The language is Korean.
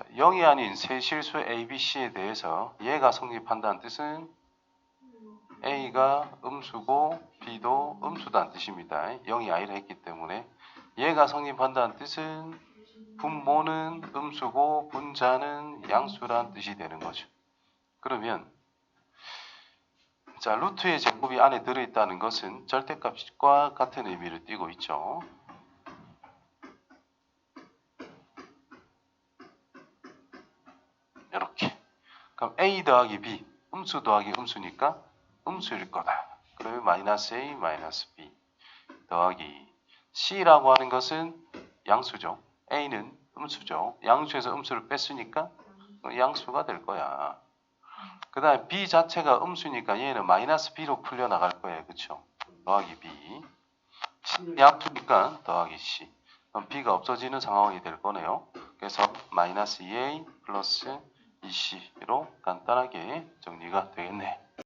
자, 0이 아닌 세 실수 A, B, C에 대해서 얘가 성립한다는 뜻은 A가 음수고 B도 음수다는 뜻입니다. 0이 아니라 했기 때문에 얘가 성립한다는 뜻은 분모는 음수고 분자는 양수란 뜻이 되는 거죠. 그러면 자 루트의 제곱이 안에 들어있다는 것은 절대값과 같은 의미를 띠고 있죠. 이렇게 그럼 a 더하기 b 음수 더하기 음수니까 음수일 거다. 그러면 마이너스 a 마이너스 b 더하기 c라고 하는 것은 양수죠. a는 음수죠. 양수에서 음수를 뺐으니까 양수가 될 거야. 그 다음에 b 자체가 음수니까 얘는 마이너스 b로 풀려나갈 거예요. 그쵸? 더하기 b c는 양수니까 더하기 c 그럼 b가 없어지는 상황이 될 거네요. 그래서 마이너스 2a 플러스 2c로 간단하게 정리가 되겠네.